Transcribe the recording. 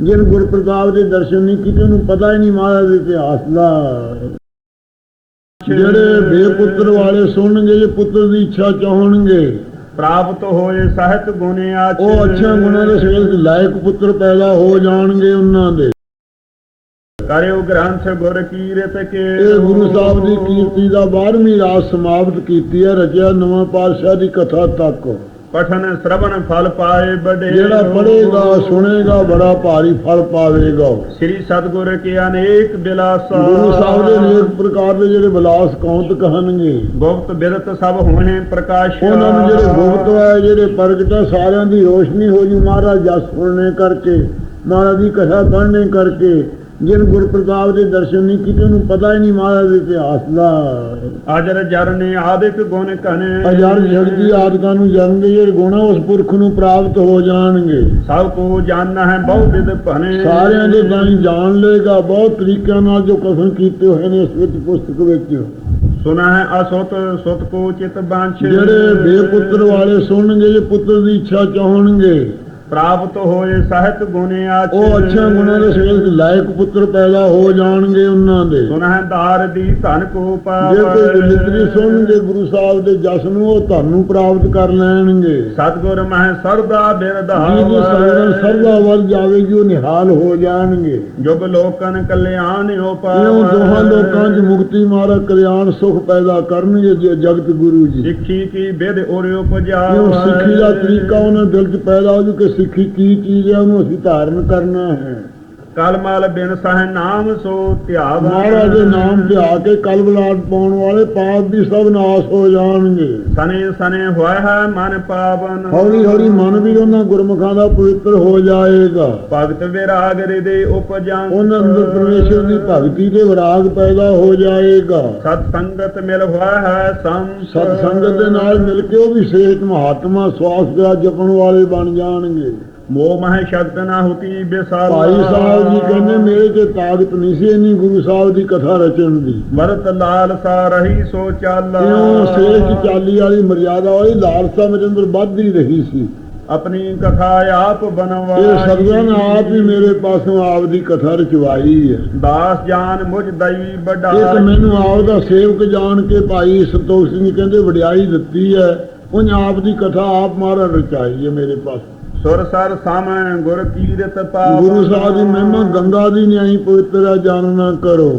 ਜਿਨ ਗੁਰ ਪ੍ਰਤਾਪ ਦੇ ਦਰਸ਼ਨ ਨਹੀਂ ਕੀਤੇ ਉਹਨੂੰ ਪਤਾ ਹੀ ਨਹੀਂ ਮਹਾਰਾਜ ਦੇ ਇਤਿਹਾਸ ਦਾ। ਜਿਹੜੇ ਬੇਪੁੱਤਰ ਵਾਲੇ ਸੁਣਨਗੇ ਜੇ ਪੁੱਤਰ ਦੀ ਇੱਛਾ ਚਾਹਣਗੇ ਪ੍ਰਾਪਤ ਹੋਏ ਸਹਿਤ ਗੁਣੇ ਆਚ ਉਹ ਅੱਛਾ ਗੁਣਾਂ ਦੇ ਸਿਰ ਲਾਇਕ ਪੁੱਤਰ ਪੈਦਾ ਹੋ ਜਾਣਗੇ ਉਹਨਾਂ ਦੇ। ਕਰਿਓ ਗ੍ਰੰਥ ਗੁਰ ਕੀਰਤ ਕੇ ਇਹ ਗੁਰੂ ਸਾਹਿਬ ਦੀ ਕੀਰਤੀ ਦਾ 12ਵੀਂ ਰਾਤ ਸਮਾਪਤ ਕੀਤੀ ਹੈ ਰਚਿਆ ਨਵਾਂ ਪਾਤਸ਼ਾਹ ਦੀ ਕਥਾ ਤੱਕ। ਪਠਨ ਸ਼ਰਵਣ ਫਲ ਪਾਏ ਬੜੇ ਜਿਹੜਾ ਪੜ੍ਹੇਗਾ ਸੁਣੇਗਾ ਬੜਾ ਭਾਰੀ ਫਲ ਪਾਵੇਗਾ। ਸ੍ਰੀ ਸਤਗੁਰ ਕੇ ਅਨੇਕ ਬਿਲਾਸਾ। ਗੁਰੂ ਸਾਹਿਬ ਦੇ ਅਨੇਕ ਪ੍ਰਕਾਰ ਦੇ ਜਿਹੜੇ ਬਲਾਸ ਕੌਂਤ ਕਹਣਗੇ ਗੁਪਤ ਬਿਰਤ ਸਭ ਹੋਣੇ ਪ੍ਰਕਾਸ਼। ਉਹਨਾਂ ਨੂੰ ਜਿਹੜੇ ਗੁਪਤ ਹੈ ਜਿਹੜੇ ਪ੍ਰਗਟ ਹੈ ਸਾਰਿਆਂ ਦੀ ਰੋਸ਼ਨੀ ਹੋ ਜੂ। ਮਹਾਰਾਜ ਜਸ ਸੁਣਨੇ ਕਰਕੇ ਮਹਾਰਾਜ ਦੀ ਕਥਾ ਪੜ੍ਹਨੇ ਕਰਕੇ ਜਿਨ ਗੁਰ ਪ੍ਰਤਾਪ ਦੇ ਦਰਸ਼ਨ ਨਹੀਂ ਕੀਤੇ ਉਹਨੂੰ ਪਤਾ ਹੀ ਨਹੀਂ ਮਹਾਰਾਜ ਦੇ ਇਤਿਹਾਸ ਦਾ। ਅਜਰ ਜਰਨੇ ਆਦਿਕ ਗੁਣ ਕਨੇ ਹਜ਼ਾਰ ਜਗਦੀ ਆਦਿਕਾਂ ਨੂੰ ਜਾਣਗੇ ਜਿਹੜੇ ਗੁਣ ਉਸ ਪੁਰਖ ਨੂੰ ਪ੍ਰਾਪਤ ਹੋ ਜਾਣਗੇ। ਸਭ ਕੋ ਜਾਣਨਾ ਹੈ ਬਹੁ ਵਿਦ ਭਨੇ ਸਾਰਿਆਂ ਦੇ ਬਾਣੀ ਜਾਣ ਲਏਗਾ ਬਹੁਤ ਤਰੀਕਿਆਂ ਨਾਲ ਜੋ ਕਥਨ ਕੀਤੇ ਹੋਏ ਨੇ ਇਸ ਵਿੱਚ ਪੁਸਤਕ ਵਿੱਚ। ਸੁਨਾ ਹੈ ਅਸੁਤ ਸੁਤ ਕੋ ਚਿਤ ਬਾਂਛ। ਜਿਹੜੇ ਬੇਪੁੱਤਰ ਵਾਲੇ ਸੁਣਨਗੇ ਜੇ ਪੁੱਤਰ ਦੀ ਇੱਛਾ ਚਾਹਣਗੇ ਪ੍ਰਾਪਤ ਹੋਏ ਸਹਿਤ ਗੁਣੇ ਆਚ ਉਹ ਅੱਛਾ ਗੁਣਾਂ ਦੇ ਸਿਰ ਲਾਇਕ ਪੁੱਤਰ ਪੈਦਾ ਹੋ ਜਾਣਗੇ ਉਹਨਾਂ ਦੇ। ਸੁਨਾ ਹੈ ਦਾਰ ਦੀ ਧਨ ਕੋ ਜੇ ਪਾਵ ਕੋਈ ਮਿੱਤਰੀ ਸੁਣਨਗੇ ਗੁਰੂ ਸਾਹਿਬ ਦੇ ਜਸ ਨੂੰ ਉਹ ਤੁਹਾਨੂੰ ਪ੍ਰਾਪਤ ਕਰ ਲੈਣਗੇ। ਸਤਗੁਰ ਮਹਿ ਸਰਦਾ ਬਿਰਧਾਵ ਜਿਹਦੀ ਸੰਗਤ ਸਰਦਾ ਵੱਲ ਜਾਵੇਗੀ ਉਹ ਨਿਹਾਲ ਹੋ ਜਾਣਗੇ। ਜੁਗ ਲੋਕਨ ਕਲਿਆਣ ਉਪਾਵ। ਦੋਹਾਂ ਲੋਕਾਂ 'ਚ ਮੁਕਤੀ ਮਾਰਾ ਕਲਿਆਣ ਸੁਖ ਪੈਦਾ ਕਰਨਗੇ ਜੇ ਜਗਤ ਗੁਰੂ ਜੀ। ਸਿੱਖੀ ਕੀ ਵਿਦ ਇਉਂ ਉਪਜਾਵ। ਸਿੱਖੀ ਦਾ ਤਰੀਕਾ ਉਹਨਾਂ ਦਿਲ 'ਚ ਪੈਦਾ ਹੋ ਜੂ ਕਿ ਸਿੱਖੀ ਕੀ ਚੀਜ਼ ਹੈ ਉਹਨੂੰ ਅਸੀਂ ਧਾਰਨ ਕਰਨਾ ਹੈ। ਕਲ ਮਲ ਬਿਨ ਸਹਿ ਨਾਮ ਸੋ ਧਿਆਵ ਮਹਾਰਾਜ ਦੇ ਨਾਮ ਤੇ ਆ ਕੇ ਕਲਬਲਾਟ ਪਾਉਣ ਵਾਲੇ ਪਾਪ ਵੀ ਸਭ ਨਾਸ ਹੋ ਜਾਣਗੇ। ਸਨੇ ਸਨੇ ਹੋਇਆ ਹੈ ਮਨ ਪਾਵਨ। ਹੌਲੀ ਹੌਲੀ ਮਨ ਵੀ ਉਹਨਾਂ ਗੁਰਮੁਖਾਂ ਦਾ ਪਵਿੱਤਰ ਹੋ ਜਾਏਗਾ। ਭਗਤ ਵਿਰਾਗ ਦੇ ਉਪਜੰ ਉਹਨਾਂ ਅੰਦਰ ਪਰਮੇਸ਼ਰ ਦੀ ਭਗਤੀ ਦੇ ਵਿਰਾਗ ਪੈਦਾ ਹੋ ਜਾਏਗਾ। ਸਤ ਸੰਗਤ ਮਿਲ ਹੋਇਆ ਹੈ ਸੰ ਸਤ ਸੰਗਤ ਦੇ ਨਾਲ ਮਿਲ ਕੇ ਉਹ ਵੀ ਸੇਤ ਮਹਾਤਮਾ ਸਵਾਸ ਦਾ ਜਪਣ ਵਾਲੇ ਬਣ ਜਾਣਗੇ। ਮੋਹ ਮਹਿ ਸ਼ਕਤ ਨਾ ਹੁਤੀ ਬਿਸਾਲ। ਭਾਈ ਸਾਹਿਬ ਜੀ ਕਹਿੰਦੇ ਮੇਰੇ ਤੇ ਤਾਕਤ ਨਹੀਂ ਸੀ ਇੰਨੀ ਗੁਰੂ ਸਾਹਿਬ ਦੀ ਕਥਾ ਰਚਣ ਦੀ। ਵਰਤ ਲਾਲ ਸਾ ਰਹੀ ਸੋ ਚੱਲ। ਇਉਂ ਸੇਜ ਚਾਲੀ ਵਾਲੀ ਮਰਿਆਦਾ ਵਾਲੀ ਲਾਲਸਾ ਮੇਰੇ ਅੰਦਰ ਵੱਧਦੀ ਰਹੀ ਸੀ। ਆਪਣੀ ਕਥਾ ਆਪ ਬਣਵਾਈ। ਇਹ ਸਤਿਗੁਰਾਂ ਆਪ ਹੀ ਮੇਰੇ ਪਾਸੋਂ ਆਪ ਦੀ ਕਥਾ ਰਚਵਾਈ ਹੈ। ਦਾਸ ਜਾਨ ਮੁਝ ਦਈ ਵੱਡਾ ਇੱਕ ਮੈਨੂੰ ਆਪ ਦਾ ਸੇਵਕ ਜਾਣ ਕੇ ਭਾਈ ਸੰਤੋਖ ਸਿੰਘ ਕਹਿੰਦੇ ਵਡਿਆਈ ਦਿੱਤੀ ਹੈ। ਉਹਨੇ ਆਪ ਦੀ ਕਥਾ ਆਪ ਮਾਰਾ ਰਚਾਈ ਹੈ ਮੇਰੇ ਪਾਸ। ਸੁਰ ਸਰ ਸਾਮੈ ਗੁਰ ਕੀਰਤ ਪਾਵ ਗੁਰੂ ਸਾਹਿਬ ਦੀ ਮਹਿਮਾ ਗੰਗਾ ਦੀ ਨਿਆਈ ਪਵਿੱਤਰ ਜਾਣਨਾ ਕਰੋ।